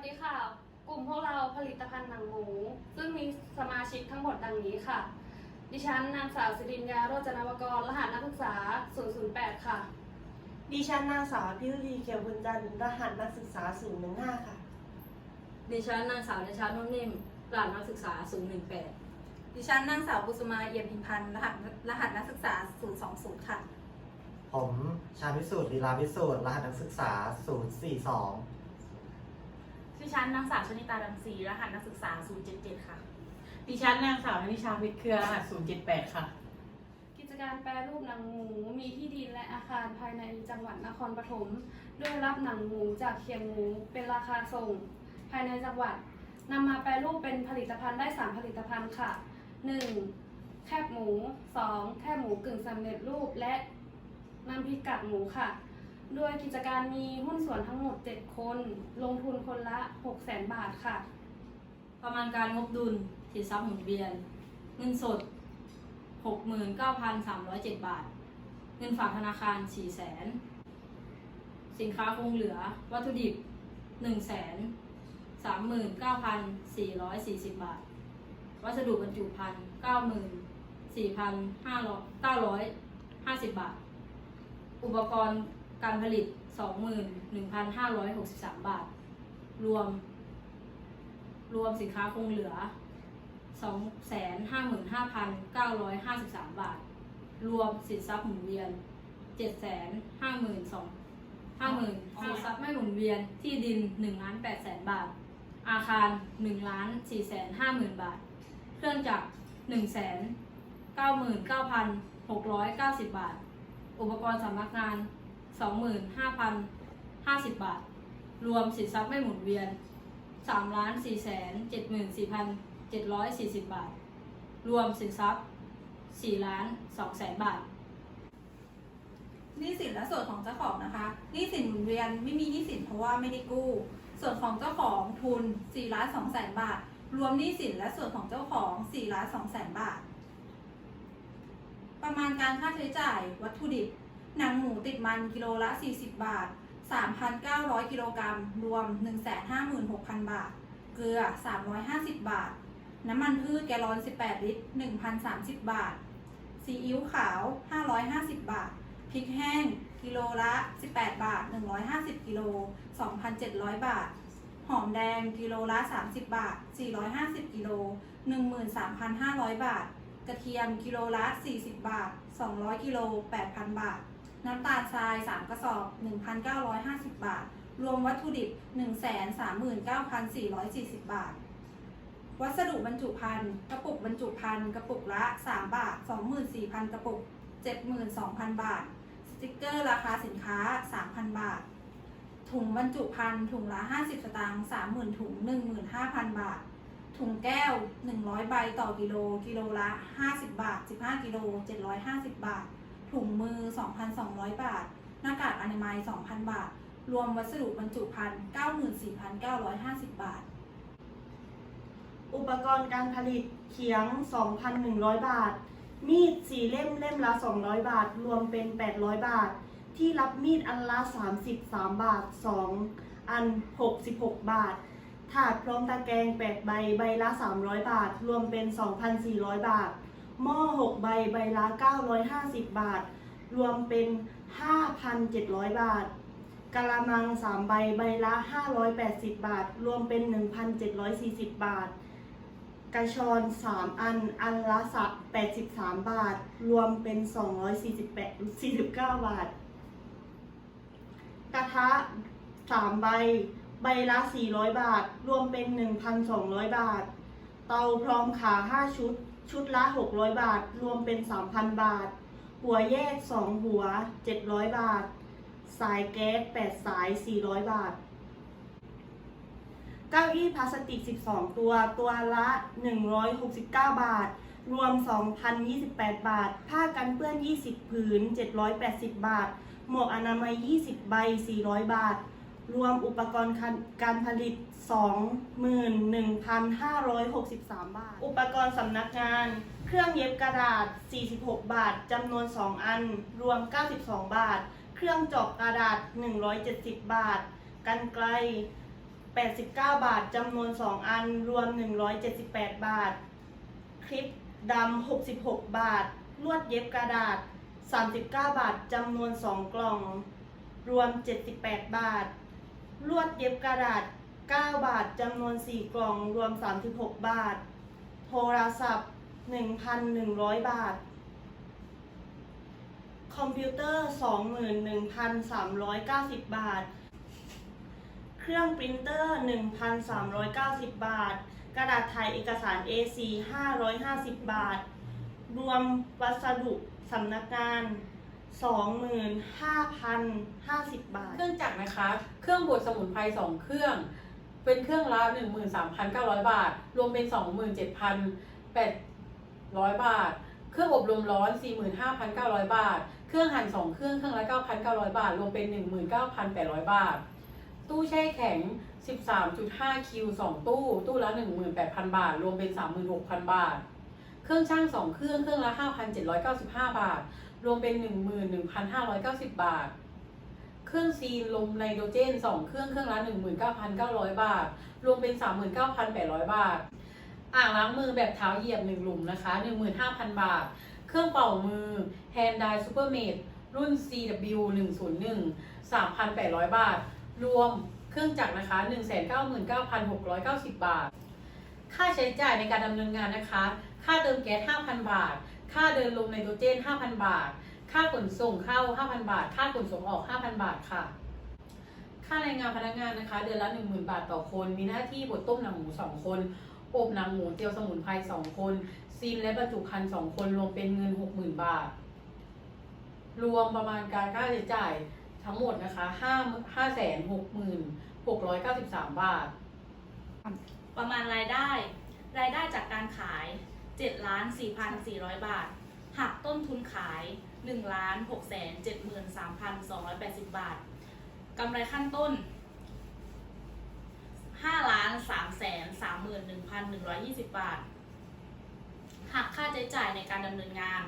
สดีค่ะ กลุ่มพวกเราผลิตภัณฑ์หนังหมู ซึ่งมีสมาชิกทั้งหมดดังนี้ค่ะ ดิฉันนางสาวสิรินยาโรจนวกร รหัสนักศึกษา 008 ค่ะ ดิฉันนางสาวพิรุลีเขียวบุญจันทร์รหัสนักศึกษา 015 ค่ะ ดิฉันนางสาวในชานุ่มนิ่มหลานนักศึกษา 018 ดิฉันนางสาวกุสุมาเอี่ยมพิมพันธ์รหัสรหัสนักศึกษา 020 ค่ะ ผมชาญวิสูตรลีลาวิสูตรรหัสนักศึกษา 042 ดิฉันนางสาวชนิตาดังศรีรหัสนักศึกษา 077 ค่ะ ดิฉันนางสาวนิชาวิทย์เครือรหัส078 ค่ะ กิจการแปรรูปหนังหมูมีที่ดินและอาคารภายในจังหวัดนครปฐมด้วยรับหนังหมูจากเคียงหมูเป็นราคาส่ง ภายในจังหวัดนำมาแปรรูปเป็นผลิตภัณฑ์ได้ 3 ผลิตภัณฑ์ค่ะ 1. แคบหมู 2. แคบหมูกึ่งสำเร็จรูปและน้ำพริกกากหมูค่ะ โดยกิจการมีหุ้นส่วนทั้งหมด 7 คน ลงทุนคนละ 6 0,000บาทค่ะ ประมาณการงบดุลสินทรัพย์หมุนเวียน เงินสด 69,307 บาท เงินฝากธนาคาร 400,000 สินค้าคงเหลือ วัตถุดิบ139,440 บาท วัสดุบรรจุภัณฑ์94,950 บาท อุปกรณ์ การผลิต 21,563 บาท รวม รวมสินค้าคงเหลือ 255,953 บาท รวมสินทรัพย์หมุนเวียน 752,000 50,000สินทรัพย์ไม่หมุนเวียนที่ดิน1ล้าน8แสนบาท อาคาร1ล้าน4แสน50,000บาท เครื่องจักร1แสน99,690 บาท อุปกรณ์สำนักงาน 25,050 บาท รวมสินทรัพย์ไม่หมุนเวียน3ล้าน4แสน74,740 บาท รวมสินทรัพย์4ล้าน2แสนบาทหนี้สินและส่วนของเจ้าของนะคะหนี้สินหมุนเวียนไม่มีหนี้สินเพราะว่าไม่ได้กู้ ส่วนของเจ้าของทุน4ล้าน2แสนบาท รวมหนี้สินและส่วนของเจ้าของ4ล้าน2แสนบาท ประมาณการค่าใช้จ่ายวัตถุดิบ หนังหมูติดมันกิโลละ 40 บาท 3,900 กิโลกรัม รวม 156,000 บาท เกลือ 350 บาท น้ำมันพืชแกลลอน 18 ลิตร 1,030 บาท ซีอิ๊วขาว 550 บาท พริกแห้ง กิโลละ 18 บาท 150 กิโล 2,700 บาท หอมแดง กิโลละ 30 บาท 450 กิโล 13,500 บาทกระเทียมกิโลละ 40 บาท 200 กิโล 8,000 บาท น้ำตาลทราย 3 กระสอบ 1,950 บาท รวมวัตถุดิบ 139,440 บาท วัสดุบรรจุภัณฑ์กระปุกบรรจุภัณฑ์กระปุกละ 3 บาท 24,000 กระปุก 72,000 บาท สติกเกอร์ราคาสินค้า 3,000 บาท ถุงบรรจุภัณฑ์ถุงละ 50 สตางค์ 30,000 ถุง 15,000 บาทถุงแก้ว 100 ใบต่อกิโล กิโลละ 50 บาท 15 กิโล 750 บาท ถุงมือ 2,200 บาท หน้ากากอนามัย 2,000 บาท รวมวัสดุบรรจุภัณฑ์ 94,950 บาท อุปกรณ์การผลิตเขียง 2,100 บาท มีดสี่เล่มเล่มละ 200 บาท รวมเป็น 800 บาท ที่รับมีดอันละ 33 บาท 2 อัน 66 บาท ถาดพร้อมตะแกรง 8 ใบ ใบละ 300 บาท รวมเป็น 2,400 บาท หม้อ 6 ใบใบละ 950 บาท รวมเป็น 5,700 บาทกะละมัง 3 ใบใบละ 580 บาท รวมเป็น 1,740 บาท กระชอน 3 อัน อันละสะ83 บาท รวมเป็น 248 49 บาท กระทะ 3 ใบ ใบละ 400 บาท รวมเป็น 1,200 บาท เตาพร้อมขา 5 ชุด ชุดละ 600 บาท รวมเป็น 3,000 บาท หัวแยก 2 หัว 700 บาท สายแก๊ส 8 สาย 400 บาท เก้าอี้พลาสติก 12 ตัว ตัวละ 169 บาท รวม 2,028 บาท ผ้ากันเปื้อน 20 ผืน 780 บาท หมวกอนามัย 20 ใบ 400 บาท รวมอุปกรณ์การผลิต 1,563 บาท อุปกรณ์สำนักงาน เครื่องเย็บกระดาษ 46 บาท จำนวน 2 อัน รวม 92 บาท เครื่องจอกกระดาษ 170 บาท กันไกล 89 บาท จำนวน 2 อัน รวม 178 บาท คลิปดำ 66 บาท ลวดเย็บกระดาษ 39 บาท จำนวน 2 กล่อง รวม 78 บาท ลวดเย็บกระดาษ 9 บาทจำนวน 4 กล่องรวม 36 บาท โทรศัพท์ 1,100 บาท คอมพิวเตอร์ 21,390 บาท เครื่องปรินเตอร์ 1,390 บาท กระดาษถ่ายเอกสาร A4 550 บาท รวมวัสดุสำนักงาน25,050 บาท เครื่องจักรนะคะ เครื่องบดสมุนไพรสองเครื่อง เป็นเครื่องละ 13,900 บาท รวมเป็น 27,800 บาท เครื่องอบลมร้อน 45,900 บาท เครื่องหั่นสองเครื่องเครื่องละ 9,900 บาท รวมเป็น 19,800 บาท ตู้แช่แข็ง 13.5 คิว 2 ตู้ ตู้ละ 18,000 บาท รวมเป็น 36,000 บาท เครื่องช่าง 2 เครื่อง เครื่องละ 5,795 บาท รวมเป็น 11,590 บาท เครื่องซีนลมไนโตรเจน 2 เครื่องเครื่องละ 19,900 บาท รวมเป็น 39,800 บาท อ่างล้างมือแบบเท้าเหยียบ 1 หลุมนะคะ 15,000 บาท เครื่องเป่ามือ Hand Dye Supermate รุ่น CW 101 3,800 บาท รวมเครื่องจักรนะคะ 199,690 บาท ค่าใช้จ่ายในการดำเนินงานนะคะ ค่าเติมแก๊ส 5,000 บาท ค่าเดินลมไนโตรเจน 5,000 บาท ค่าขนส่งเข้า 5,000 บาท ค่าขนส่งออก 5,000 บาทค่ะ ค่าแรงงานพนักงานนะคะ เดือนละ 10,000 บาทต่อคน มีหน้าที่บดต้มหนังหมู 2 คน อบหนังหมูเจียวสมุนไพร 2 คน ซีนและบรรจุภัณฑ์ 2 คนรวมเป็นเงิน 60,000 บาท รวมประมาณการค่าใช้จ่ายทั้งหมดนะคะ5 5 6 6 9 3 บาท ประมาณรายได้ รายได้จากการขาย7ล้าน4,400 บาท หักต้นทุนขาย 1ล้าน6แสน73,280 บาท กำไรขั้นต้น 5 ล้าน3แสน31,120 บาท หักค่าใช้จ่ายในการดำเนินงาน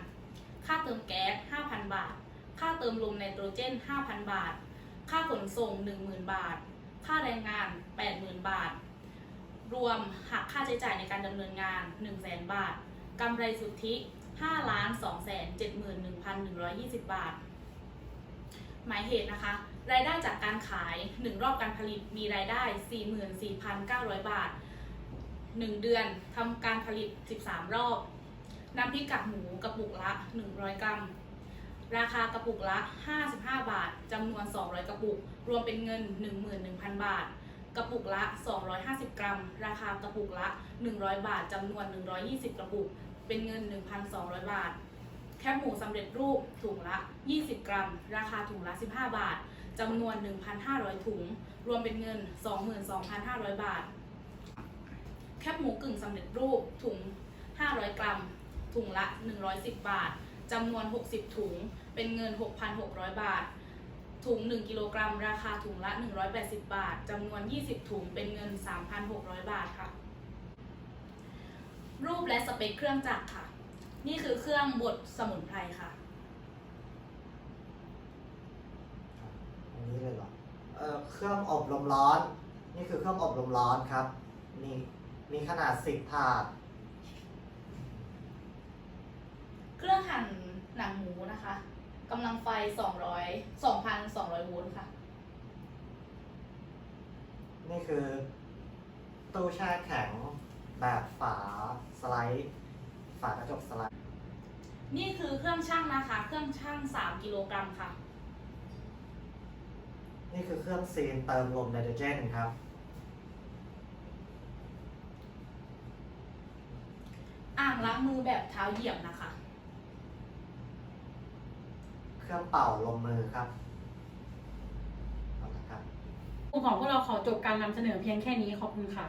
ค่าเติมแก๊ส 5,000 บาท ค่าเติมลมไนโตรเจน 5,000 บาท ค่าขนส่ง 10,000 บาท ค่าแรงงาน 80,000 บาท รวมหักค่าใช้จ่ายในการดำเนินงาน 1,000 0 บาท กำไรสุทธิ 5ล้าน2 7 1 1 20 บาท หมายเหตุนะคะ รายได้จากการขาย 1 รอบการผลิตมีรายได้ 44,900 บาท 1 เดือนทำการผลิต 13 รอบ น้ำพริกกากหมูกระปุกละ 100 กรัม ราคากระปุกละ 55 บาทจำนวน 200 กระปุก รวมเป็นเงิน 11,000 บาท กระปุกละ 250 กรัม ราคากระปุกละ 100 บาทจำนวน 120 กระปุก เป็นเงิน 1,200 บาท แคบหมูสำเร็จรูปถุงละ 20 กรัม ราคาถุงละ 15 บาทจำนวน 1,500 ถุง รวมเป็นเงิน 22,500 บาท แคบหมูกึ่งสำเร็จรูปถุง 500 กรัม ถุงละ 110 บาทจำนวน 60 ถุง เป็นเงิน 6,600 บาท ถุง 1 กิโลกรัม ราคาถุงละ 180 บาทจำนวน 20 ถุงเป็นเงิน 3,600 บาทค่ะ รูปและสเปคเครื่องจักรค่ะ นี่คือเครื่องบดสมุนไพรค่ะ อันนี้เลยเหรอเอ่อเครื่องอบลมร้อน นี่คือเครื่องอบลมร้อนครับ มีมีขนาด 10ถาด เครื่องหั่นหนังหมูนะคะ กำลังไฟ 200 2,200 โวลต์ค่ะ นี่คือตู้แช่แข็งแบบฝาสไลด์ ฝากระจกสไลด์ นี่คือเครื่องช่างนะคะ เครื่องช่าง 3 กิโลกรัมค่ะ นี่คือเครื่องซีนเติมลมไนโตรเจนครับ อ่างล้างมือแบบเท้าเหยียบนะคะเค รื่องเป่าลมมือครับเอาละครับ กลุ่มของพวกเราขอจบการนำเสนอเพียงแค่นี้ขอบคุณค่ะ